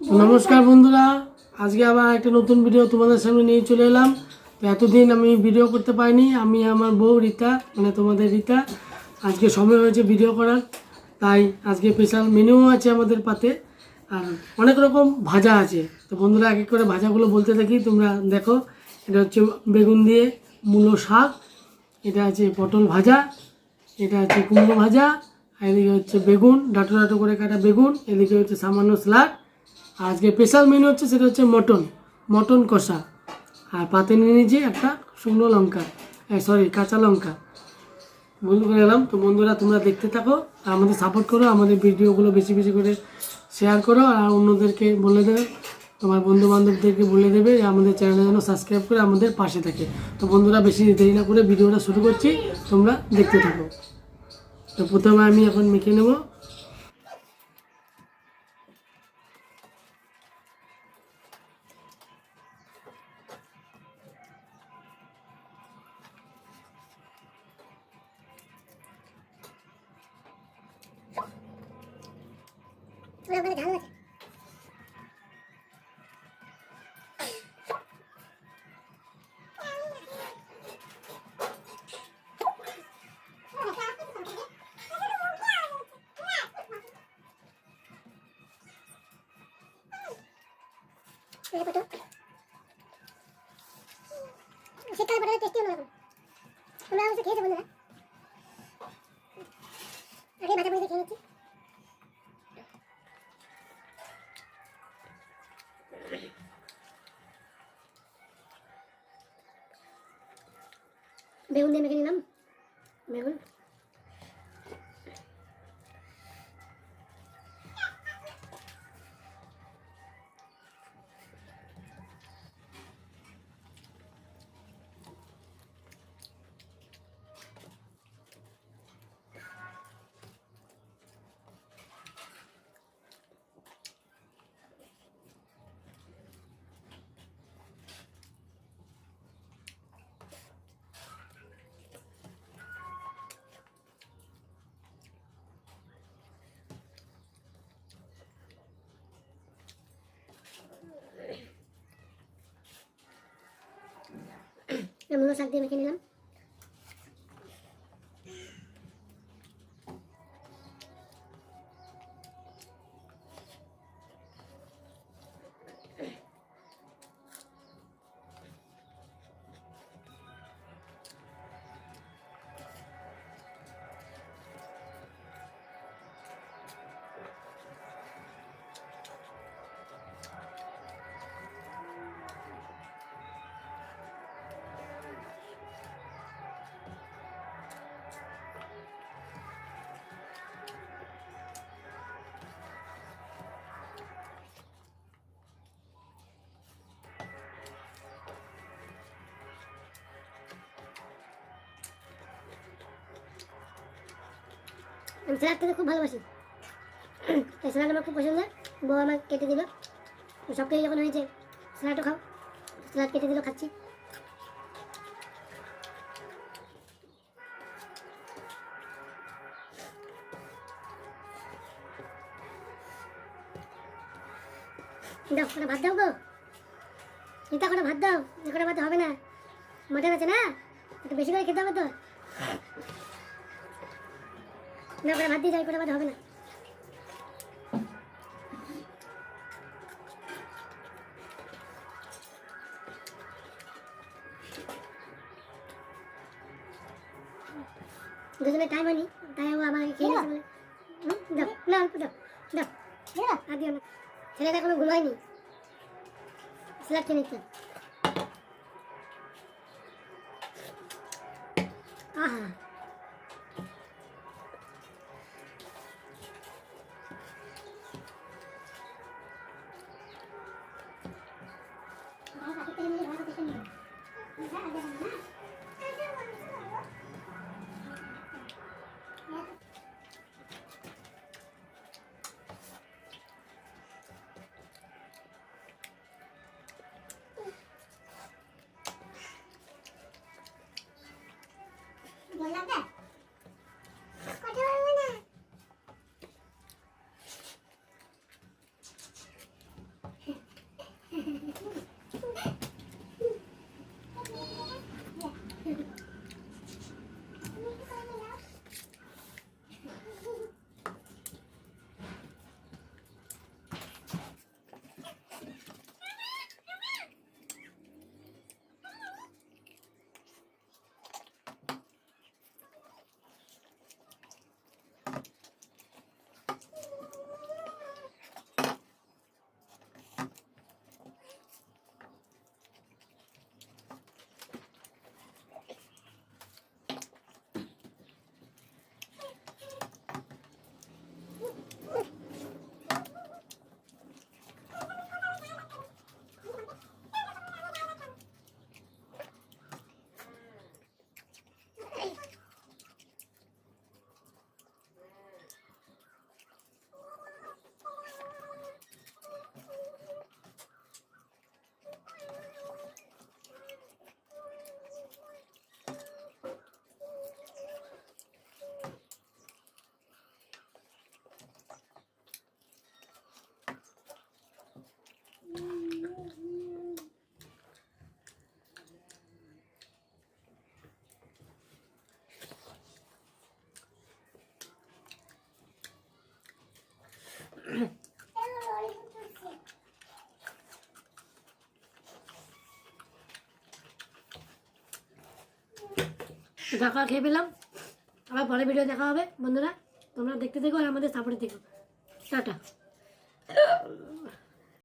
নমস্কার বন্ধুরা, আজকে আবার একটা নতুন ভিডিও তোমাদের সামনে নিয়ে চলে এলাম। তো এতদিন আমি ভিডিও করতে পারিনি, আমি আমার বউ রীতা মানে তোমাদের রীতা, আজকে সময় হয়েছে ভিডিও করার। তাই আজকে স্পেশাল মেনুও আছে আমাদের পাতে, আর অনেক রকম ভাজা আছে। তো বন্ধুরা, এক এক করে ভাজাগুলো বলতে থাকি, তোমরা দেখো, এটা হচ্ছে বেগুন দিয়ে মূলো শাক, এটা আছে পটল ভাজা, এটা হচ্ছে কুমড়ো ভাজা, আর এদিকে হচ্ছে বেগুন, ডাটো ডাটো করে কাটা বেগুন, এদিকে হচ্ছে সামান্য আর আজকে স্পেশাল মেনু হচ্ছে, সেটা হচ্ছে মটন মটন কষা। আর পাতে নিয়ে নিয়েছি একটা শুকনো লঙ্কা সরি কাঁচা লঙ্কা। বন্ধু করে এলাম। তো বন্ধুরা, তোমরা দেখতে থাকো আমাদের সাপোর্ট করো, আমাদের ভিডিওগুলো বেশি বেশি করে শেয়ার করো, আর অন্যদেরকে বলে দেবে, তোমার বন্ধু বান্ধবদেরকে বলে দেবে আমাদের চ্যানেলে যেন সাবস্ক্রাইব করে আমাদের পাশে থাকে। তো বন্ধুরা, বেশি দেরি না করে ভিডিওটা শুরু করছি, তোমরা দেখতে থাকো। তো প্রথমে আমি এখন মেখে নেব। ওখানে ঝাল আছে। শীতকালে পটলের টেস্টি অন্যরকম তোমরা অবশ্য খেয়েছো বন্ধুরা। আগে ভাজা ভুজি খেয়ে নিচ্ছি বেগুন দিয়ে মেখে মূলো শাক দিয়ে মেখে নিলাম। আমি স্যালাড খেতে খুব ভালোবাসি। এই স্যালাড আমার খুব পছন্দ বউ আমার কেটে দিল। সব কিছু যখন হয়েছে স্যালাডও খাও। স্যালাড কেটে দিল, খাচ্ছি। দাও কটা ভাত দাও গো। এটা ভাত দাও। এ কটা ভাত হবে না? মটন আছে না? একটু বেশি করে খেতে হবে তো। না করে ভাত দিয়ে যাই করে ভাত হবে না। দুজনে টাইম হয়নি তাই ও আমাকে খেয়ে নিয়েছে বলে দাও না অল্প দাও দাও আর দিও না। ছেলেটা এখনও ঘুমায়নি স্যালাড খেয়ে নিচ্ছে। আহা। বললাম না দেখা খেয়ে পেলাম আবার পরে ভিডিও দেখা হবে, বন্ধুরা। তোমরা দেখতে দেখো আর আমাদের সাপোর্টে দেখো টাটা।